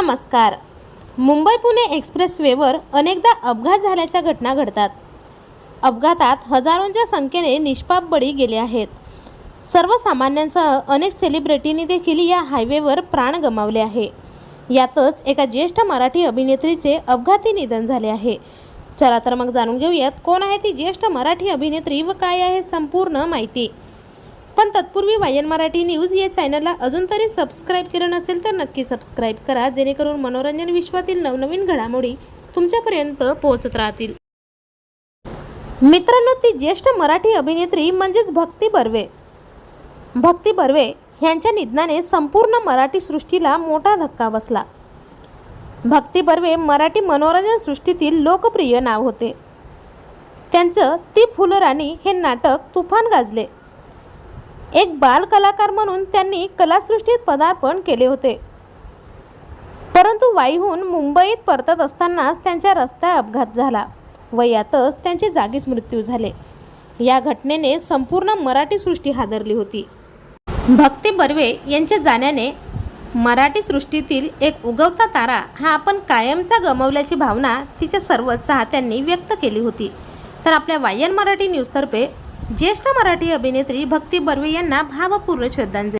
नमस्कार. मुंबई पुणे एक्सप्रेसवेवर अनेकदा अपघात झाल्याच्या घटना घडतात. अपघातात हजारोंच्या संख्येने निष्पाप बळी गेले आहेत. सर्वसामान्यांसह अनेक सेलिब्रिटींनी देखील या हायवेवर प्राण गमावले आहे. यातच एका ज्येष्ठ मराठी अभिनेत्रीचे अपघाती निधन झाले आहे. चला तर मग जाणून घेऊयात कोण आहे ती ज्येष्ठ मराठी अभिनेत्री व काय आहे संपूर्ण माहिती. पण तत्पूर्वी वायन मराठी न्यूज या चॅनलला अजून तरी सबस्क्राईब केलं नसेल तर नक्की सबस्क्राईब करा जेणेकरून मनोरंजन विश्वातील नवनवीन घडामोडी तुमच्यापर्यंत पोहोचत राहतील. मित्रांनो ती ज्येष्ठ मराठी अभिनेत्री म्हणजेच भक्ती बर्वे. भक्ती बर्वे यांच्या निधनाने संपूर्ण मराठी सृष्टीला मोठा धक्का बसला. भक्ती बर्वे मराठी मनोरंजन सृष्टीतील लोकप्रिय नाव होते. त्यांचं ती फुलराणी हे नाटक तुफान गाजले. एक बाल कलाकार म्हणून त्यांनी कलासृष्टीत पदार्पण केले होते. परंतु वाईहून मुंबईत परतत असतानाच त्यांच्या रस्ता अपघात झाला व यातच त्यांचे जागीच मृत्यू झाले. या घटनेने संपूर्ण मराठी सृष्टी हादरली होती. भक्ती बर्वे यांच्या जाण्याने मराठी सृष्टीतील एक उगवता तारा हा आपण कायमचा गमावल्याची भावना तिच्या सर्व चाहत्यांनी व्यक्त केली होती. तर आपल्या वायन मराठी न्यूजतर्फे ज्येष्ठ मराठी अभिनेत्री भक्ती बर्वे यांना भावपूर्ण श्रद्धांजली.